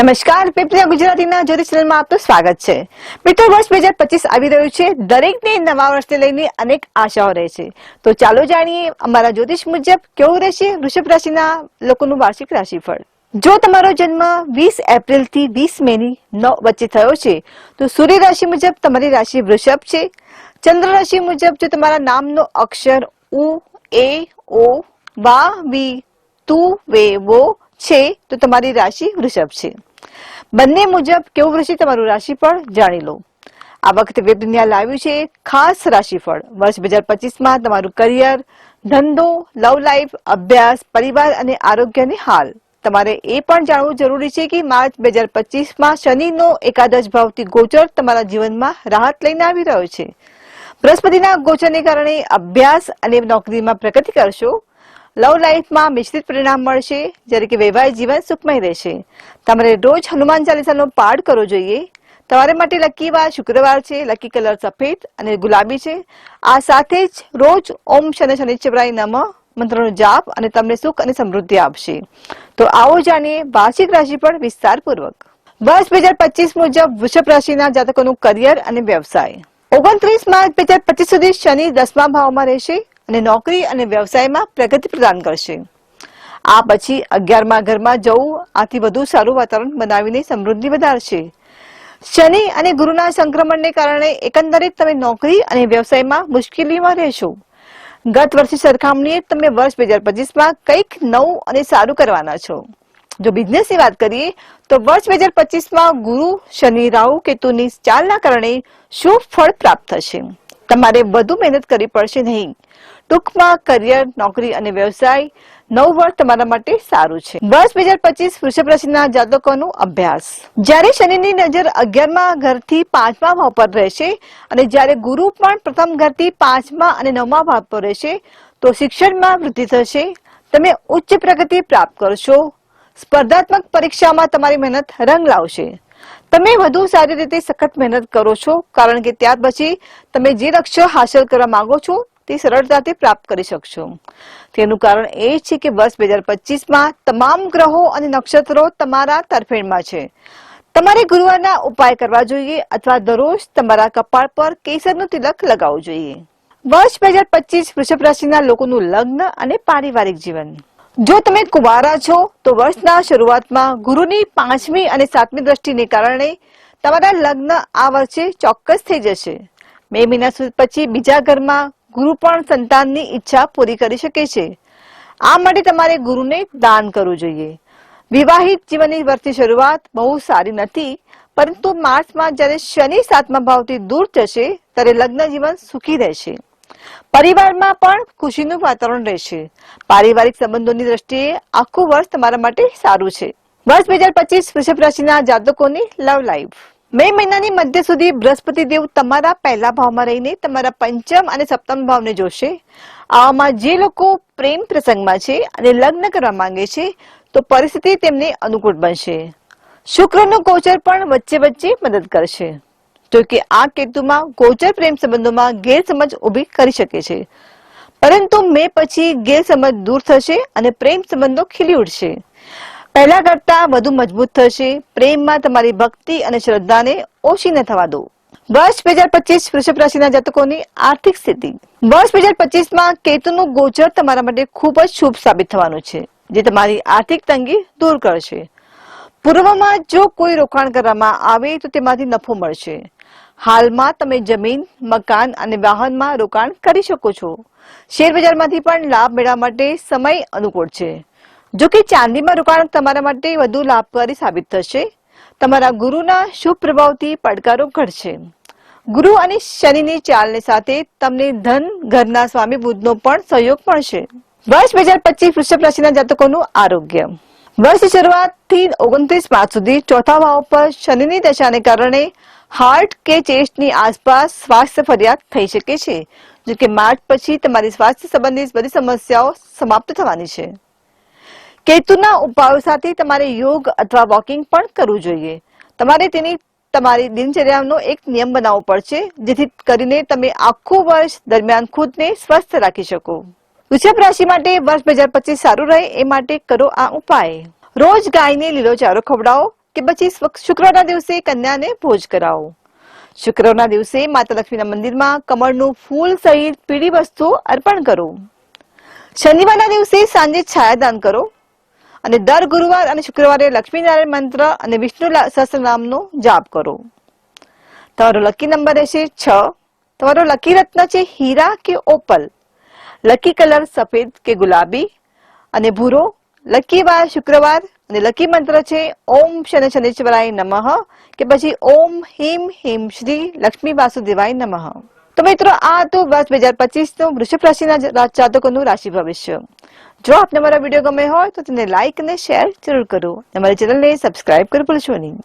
નમસ્કાર, પીપળિયા ગુજરાતીના જ્યોતિષ ચેનલમાં આપનું સ્વાગત છે. મિત્રો, વર્ષ બે હજાર પચીસ આવી રહ્યું છે. દરેકને નવા વર્ષને લઈને અનેક આશાઓ રહે છે. તો ચાલો જાણીએ અમારા જ્યોતિષ મુજબ કેવું રહેશે વૃષભ રાશિના લોકોનું વાર્ષિક રાશિફળ. જો તમારો જન્મ વીસ એપ્રિલથી વીસ મે ની વચ્ચે થયો છે, તો સૂર્ય રાશિ મુજબ તમારી રાશિ વૃષભ છે. ચંદ્ર રાશિ મુજબ જો તમારા નામનો અક્ષર ઉ, એ, ઓ, વા, વી, તુ, વે, વો છે, તો તમારી રાશિ વૃષભ છે. બંને મુજબ કેવું રહેશે તમારું રાશિફળ જાણી લો. આ વખતે વેબ દુનિયા લાવ્યું છે ખાસ રાશિફળ. વર્ષ બે હજાર પચીસમાં તમારું કરિયર, ધંધો, લવ લાઈફ, અભ્યાસ, પરિવાર અને આરોગ્યની હાલ. તમારે એ પણ જાણવું જરૂરી છે કે માર્ચ બે હજાર પચીસમાં શનિનો એકાદશ ભાવથી ગોચર તમારા જીવનમાં રાહત લઈને આવી રહ્યો છે. બૃહસ્પતિના ગોચરને કારણે અભ્યાસ અને નોકરીમાં પ્રગતિ કરશો. લવ લાઈફમાં મિશ્રિત પરિણામ મળશે, જ્યારે કે વૈવાહિક જીવન સુખમય રહેશે. તમારે રોજ હનુમાન ચાલીસાનો પાઠ કરવો જોઈએ. તમારે માટે લકી વાર શુક્રવાર છે, લકી કલર સફેદ અને ગુલાબી છે. આ સાથે જ રોજ ઓમ શનિ શનિશ્ચરાય નમ મંત્રનો જાપ અને તમને સુખ અને સમૃદ્ધિ આપશે. તો આવો જાણીએ વાર્ષિક રાશિ પર વિસ્તારપૂર્વક. વર્ષ બે હજાર પચીસ મુજબ વૃષભ રાશિના જાતકોનું કરિયર અને વ્યવસાય. ઓગણત્રીસ માર્ચ બે હજાર પચીસ સુધી શનિ દસમા ભાવમાં રહેશે. અને નોકરી અને વ્યવસાયમાં પ્રગતિ પ્રદાન કરશે. આ પછી અગિયારમાં ઘરમાં જવું આથી વધુ સારું વાતાવરણ બનાવીને સમૃદ્ધિ વધારશે. શનિ અને ગુરુના સંક્રમણને કારણે એકંદરે તમે નોકરી અને વ્યવસાયમાં મુશ્કેલીમાં રહેશો. ગત વર્ષની સરખામણીએ તમે વર્ષ બે હજાર પચીસમાં કંઈક નવું અને સારું કરવાના છો. જો બિઝનેસની વાત કરીએ, તો વર્ષ બે હજાર પચીસમાં ગુરુ, શનિ, રાહુ, કેતુની ચાલના કારણે શુભ ફળ પ્રાપ્ત થશે. તમારે વધુ મહેનત કરવી પડશે નહીં. ટૂંકમાં કરિયર, નોકરી અને વ્યવસાય નવ વર્ષ તમારા માટે સારું છે. વર્ષ બે હજાર પચીસ વૃષભ રાશિના જાતકોનું અભ્યાસ. જ્યારે શનિની નજર અગિયારમા ઘરથી પાંચમા ભાવ પર રહેશે અને જ્યારે ગુરુ પણ પ્રથમ ઘરથી પાંચમા અને નવમા ભાવ પર રહેશે, તો શિક્ષણમાં વૃદ્ધિ થશે. તમે ઉચ્ચ પ્રગતિ પ્રાપ્ત કરશો. સ્પર્ધાત્મક પરીક્ષામાં તમારી મહેનત રંગ લાવશે. તમે વધુ સારી રીતે સખત મહેનત કરો છો, કારણ કે ત્યાર પછી તમે જે લક્ષ્ય હાંસલ કરવા માંગો છો તે સરળતાથી પ્રાપ્ત કરી શકશો. તેનું કારણ એ છે કે વર્ષ બે હજાર પચીસમાં તમામ ગ્રહો અને નક્ષત્રો તમારા તરફેણમાં છે. તમારે ગુરુવારના ઉપાય કરવા જોઈએ અથવા દરરોજ તમારા કપાળ પર કેસરનું તિલક લગાવવું જોઈએ. વર્ષ બે હજાર પચીસ વૃષભ રાશિના લોકોનું લગ્ન અને પારિવારિક જીવન. જો તમે કુંવારા છો, તો વર્ષના શરૂઆતમાં ગુરુની પાંચમી અને સાતમી દ્રષ્ટિને કારણે તમારા લગ્ન આ વર્ષે ચોક્કસ થઈ જશે. મે મહિના સુધી પછી બીજા ઘરમાં ગુરુ પણ સંતાનની ઈચ્છા પૂરી કરી શકે છે. આ માટે તમારે ગુરુને દાન કરવું જોઈએ. વિવાહિત જીવનની વર્ષની શરૂઆત બહુ સારી નથી, પરંતુ માર્ચમાં જ્યારે શનિ સાતમા ભાવથી દૂર જશે, ત્યારે લગ્ન જીવન સુખી રહેશે. પરિવારમાં પણ ખુશીનું વાતાવરણ રહેશે. પારિવારિક સંબંધોની દ્રષ્ટિએ આખું વર્ષ તમારા માટે સારું છે. વર્ષ બે હજાર પચીસ વૃષભ રાશિના જાતકોની લવ લાઈફ. મે મહિનાની મધ્ય સુધી બૃહસ્પતિ દેવ તમારા પહેલા ભાવમાં રહીને તમારા પંચમ અને સપ્તમ ભાવને જોશે. આવામાં જે લોકો પ્રેમ પ્રસંગમાં છે અને લગ્ન કરવા માંગે છે, તો પરિસ્થિતિ તેમને અનુકૂળ બનશે. શુક્રનું ગોચર પણ વચ્ચે વચ્ચે મદદ કરશે. જો કે આ કેતુમાં ગોચર પ્રેમ સંબંધોમાં ગેરસમજ ઊભી કરી શકે છે. પરંતુ મે પછી ગેરસમજ દૂર થશે અને પ્રેમ સંબંધો ખીલી ઉઠશે પહેલા કરતા વધુ મજબૂત થશે. પ્રેમમાં તમારી ભક્તિ અને શ્રદ્ધાને ઓછી ન થવા દો. વર્ષ બે હજાર પચીસ વૃષભ રાશિના જાતકોની આર્થિક સ્થિતિ. વર્ષ બે હજાર પચીસમાં કેતુનું ગોચર તમારા માટે ખૂબ જ શુભ સાબિત થવાનું છે, જે તમારી આર્થિક તંગી દૂર કરશે. પૂર્વમાં જો કોઈ રોકાણ કરવામાં આવે તો તેમાંથી નફો મળશે. હાલમાં તમે જમીન, મકાન અને વાહનમાં રોકાણ કરી શકો છો. શેર બજારમાંથી પણ લાભ મેળવવા માટે સમય અનુકૂળ છે. જો કે ચાંદીમાં રોકાણ તમારા માટે વધુ લાભકારી સાબિત થશે. તમારા ગુરુના શુભ પ્રભાવથી પડકારો ઘટશે. ગુરુ અને શનિની ચાલને સાથે તમને ધન, ઘરના સ્વામી બુદ્ધનો પણ સહયોગ મળશે. વર્ષ બે હજાર પચીસ વૃષભ રાશિના જાતકોનું આરોગ્ય. વર્ષની શરૂઆતથી ઓગણત્રીસ માર્ચ સુધી ચોથા ભાવ પર શનિની દશાને કારણે હાર્ટ કે ચેસ્ટની આસપાસ સ્વાસ્થ્ય ફરિયાદ થઈ શકે છે. જો કે માર્ચ પછી તમારી સ્વાસ્થ્ય સંબંધિત બધી સમસ્યાઓ સમાપ્ત થવાની છે. કેતુના ઉપાયો સાથે તમારે યોગ અથવા વોકિંગ પણ કરવું જોઈએ. તમારે તેની, તમારી દિનચર્યાનો એક નિયમ બનાવવો પડશે, જેથી કરીને તમે આખું વર્ષ દરમિયાન ખુદને સ્વસ્થ રાખી શકો. વૃષભ રાશિ માટે વર્ષ બે પચીસ સારું રહે એ માટે કરો આ ઉપાય. રોજ ગાયને લીલો ચારો ખવડાવો કે પછી શુક્રના દિવસે કન્યાને ભોજ કરાવો. શુક્રવારના દિવસે માતા લક્ષ્મીના મંદિરમાં કમળનું ફૂલ સહિત પીળી વસ્તુ અર્પણ કરો. શનિવારના દિવસે સાંજે છાયાદાન કરો. અને દર ગુરુવાર અને શુક્રવારે લક્ષ્મીનારાયણ મંત્ર અને વિષ્ણુ સહસ્રનામનો જાપ કરો. તમારો લકી નંબર રહેશે છ. તમારો લકી રત્ન છે હીરા કે ઓપલ? લકી કલર સફેદ કે ગુલાબી? અને ભૂરો? લકી વાર શુક્રવાર અને લકી મંત્ર છે ઓમ શને શનિશ્વરાય નમઃ કે પછી ઓમ હિમ હિમ શ્રી લક્ષ્મી વાસુદેવાય નમઃ. તો મિત્રો, આ હતું વર્ષ બે હજાર પચીસનું વૃષભ રાશિના જાતકોનું રાશિ ભવિષ્ય જો આપને મારા વીડિયો ગમે હોય તો તેને લાઈક અને શેર જરૂર કરો. અને મારી ચેનલને સબસ્ક્રાઇબ કરી ભૂલશો નહીં.